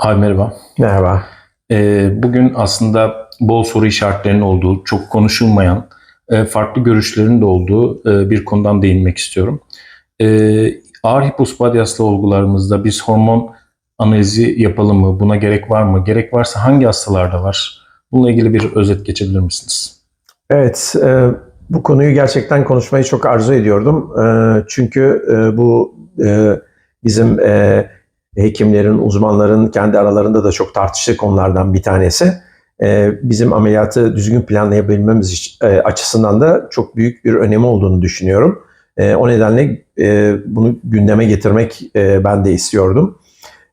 Abi merhaba. Merhaba. Ee, bugün aslında bol soru işaretlerinin olduğu, çok konuşulmayan, e, farklı görüşlerin de olduğu e, bir konudan değinmek istiyorum. Ee, ağır hipospadyaslı olgularımızda biz hormon analizi yapalım mı? Buna gerek var mı? Gerek varsa hangi hastalarda var? Bununla ilgili bir özet geçebilir misiniz? Evet, e, bu konuyu gerçekten konuşmayı çok arzu ediyordum. E, çünkü e, bu e, bizim e, hekimlerin, uzmanların kendi aralarında da çok tartıştığı konulardan bir tanesi. E, bizim ameliyatı düzgün planlayabilmemiz e, açısından da çok büyük bir önemi olduğunu düşünüyorum. E, o nedenle e, bunu gündeme getirmek e, ben de istiyordum.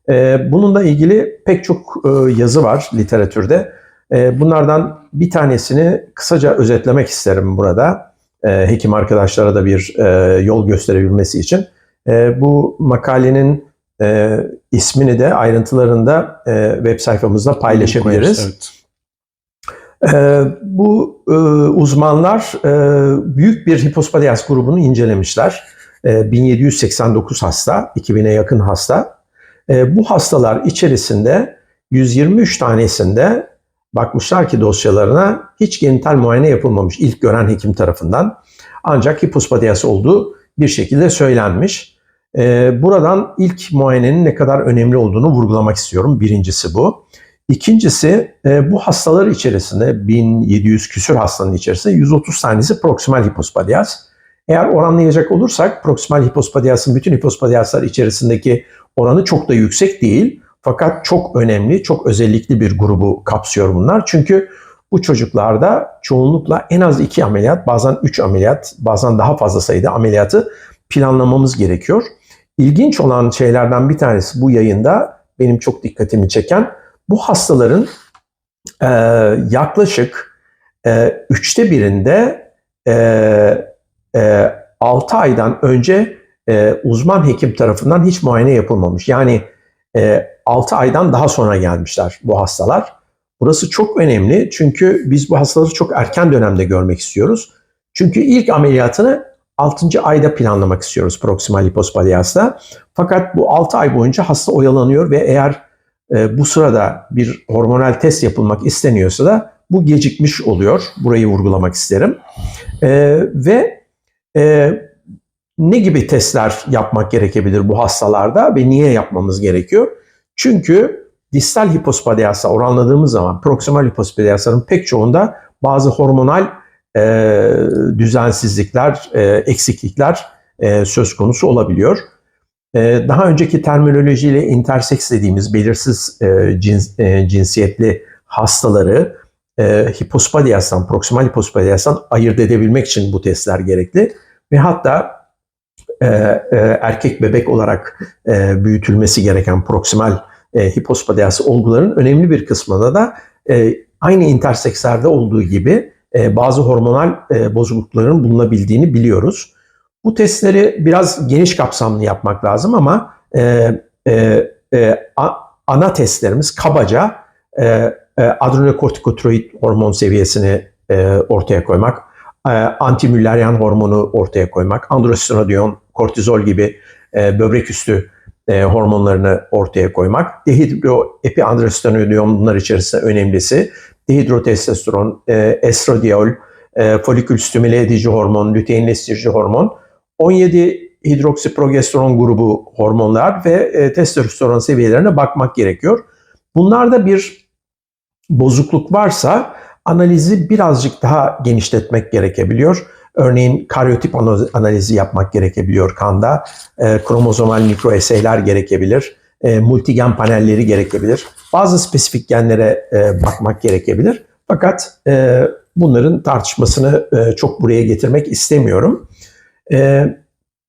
E, bununla ilgili pek çok yazı var literatürde. Bunlardan bir tanesini kısaca özetlemek isterim burada. Hekim arkadaşlara da bir yol gösterebilmesi için. Bu makalenin e, ismini de ayrıntılarını da e, web sayfamızda paylaşabiliriz. Evet. Ee, bu e, uzmanlar e, büyük bir hipospadias grubunu incelemişler. E, 1789 hasta, 2000'e yakın hasta. E, bu hastalar içerisinde 123 tanesinde bakmışlar ki dosyalarına hiç genital muayene yapılmamış ilk gören hekim tarafından. Ancak hipospadias olduğu bir şekilde söylenmiş. E, buradan ilk muayenenin ne kadar önemli olduğunu vurgulamak istiyorum. Birincisi bu. İkincisi e, bu hastalar içerisinde 1700 küsür hastanın içerisinde 130 tanesi proksimal hipospadias. Eğer oranlayacak olursak proksimal hipospadiasın bütün hipospadiaslar içerisindeki oranı çok da yüksek değil. Fakat çok önemli, çok özellikli bir grubu kapsıyor bunlar. Çünkü bu çocuklarda çoğunlukla en az 2 ameliyat, bazen 3 ameliyat, bazen daha fazla sayıda ameliyatı planlamamız gerekiyor. İlginç olan şeylerden bir tanesi bu yayında benim çok dikkatimi çeken bu hastaların e, yaklaşık e, üçte birinde e, e, 6 aydan önce e, uzman hekim tarafından hiç muayene yapılmamış. Yani e, 6 aydan daha sonra gelmişler bu hastalar. Burası çok önemli çünkü biz bu hastaları çok erken dönemde görmek istiyoruz. Çünkü ilk ameliyatını 6. ayda planlamak istiyoruz proksimal hipospadiasda. Fakat bu 6 ay boyunca hasta oyalanıyor ve eğer e, bu sırada bir hormonal test yapılmak isteniyorsa da bu gecikmiş oluyor. Burayı vurgulamak isterim. E, ve e, ne gibi testler yapmak gerekebilir bu hastalarda ve niye yapmamız gerekiyor? Çünkü distal hipospadiasa oranladığımız zaman proksimal hipospadiasların pek çoğunda bazı hormonal e, düzensizlikler, e, eksiklikler e, söz konusu olabiliyor. Ee, Daha önceki terminolojiyle interseks dediğimiz belirsiz e, cins, e, cinsiyetli hastaları e, hipospadiastan, proksimal hipospadiastan ayırt edebilmek için bu testler gerekli. Ve hatta e, e, erkek bebek olarak e, büyütülmesi gereken proksimal e, hipospadiası olguların önemli bir kısmında da e, aynı intersekslerde olduğu gibi e, bazı hormonal e, bozuklukların bulunabildiğini biliyoruz. Bu testleri biraz geniş kapsamlı yapmak lazım ama e, e, e, a- ana testlerimiz kabaca e, e, adrenokortikotroid hormon seviyesini e, ortaya koymak, e, antimüllerian hormonu ortaya koymak, androstenodion, kortizol gibi e, böbrek üstü e, hormonlarını ortaya koymak, dehidroepiandrostenodion bunlar içerisinde önemlisi, dehidrotestosteron, e, estradiol, e, folikül stimüle edici hormon, lüteinleştirici hormon, 17 hidroksiprogesteron grubu hormonlar ve e, testosteron seviyelerine bakmak gerekiyor. Bunlarda bir bozukluk varsa analizi birazcık daha genişletmek gerekebiliyor. Örneğin karyotip ana- analizi yapmak gerekebiliyor kanda. E, kromozomal mikroeseyler gerekebilir. E, multigen panelleri gerekebilir. Bazı spesifik genlere e, bakmak gerekebilir. Fakat e, bunların tartışmasını e, çok buraya getirmek istemiyorum. E,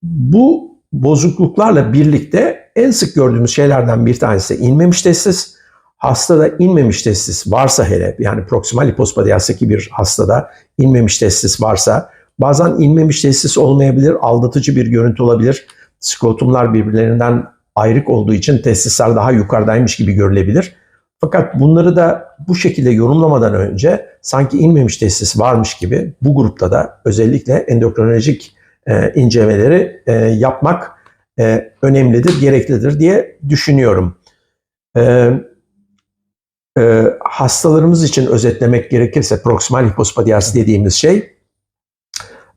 bu bozukluklarla birlikte en sık gördüğümüz şeylerden bir tanesi inmemiş testis. Hastada inmemiş testis varsa hele yani proksimal hipospadiastaki bir hastada inmemiş testis varsa bazen inmemiş testis olmayabilir, aldatıcı bir görüntü olabilir. Skrotumlar birbirlerinden ayrık olduğu için testisler daha yukarıdaymış gibi görülebilir. Fakat bunları da bu şekilde yorumlamadan önce sanki inmemiş testis varmış gibi bu grupta da özellikle endokrinolojik e, incelemeleri e, yapmak e, önemlidir, gereklidir diye düşünüyorum. Ee, e, hastalarımız için özetlemek gerekirse proksimal hipospadias dediğimiz şey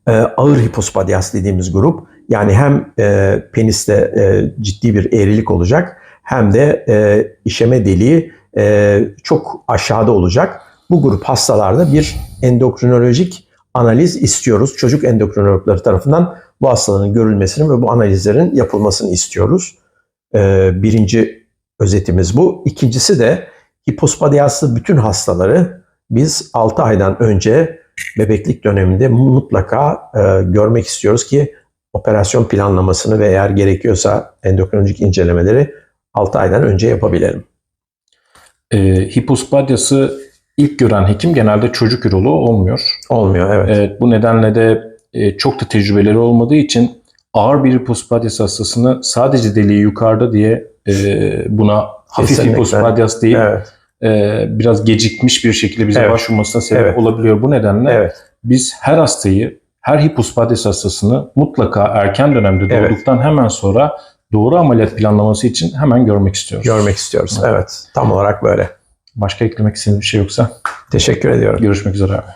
e, ağır hipospadias dediğimiz grup. Yani hem e, peniste e, ciddi bir eğrilik olacak hem de e, işeme deliği e, çok aşağıda olacak. Bu grup hastalarda bir endokrinolojik analiz istiyoruz. Çocuk endokrinologları tarafından bu hastaların görülmesini ve bu analizlerin yapılmasını istiyoruz. Ee, birinci özetimiz bu. İkincisi de hipospadiaslı bütün hastaları biz 6 aydan önce bebeklik döneminde mutlaka e, görmek istiyoruz ki operasyon planlamasını ve eğer gerekiyorsa endokrinolojik incelemeleri 6 aydan önce yapabilelim. E, hipospadyası ilk gören hekim genelde çocuk üroloğu olmuyor. Olmuyor evet. Evet, bu nedenle de e, çok da tecrübeleri olmadığı için ağır bir hipospadyas hastasını sadece deliği yukarıda diye e, buna hafif Kesinlikle. hipospadyas deyip Evet. e, biraz gecikmiş bir şekilde bize Evet. başvurmasına sebep Evet. olabiliyor. Bu nedenle Evet. biz her hastayı, her hipospadyas hastasını mutlaka erken dönemde Evet. doğduktan hemen sonra doğru ameliyat planlaması için hemen görmek istiyoruz. Görmek istiyoruz. Evet. Tam olarak böyle. Başka eklemek istediğiniz bir şey yoksa Teşekkür ediyorum. görüşmek üzere abi.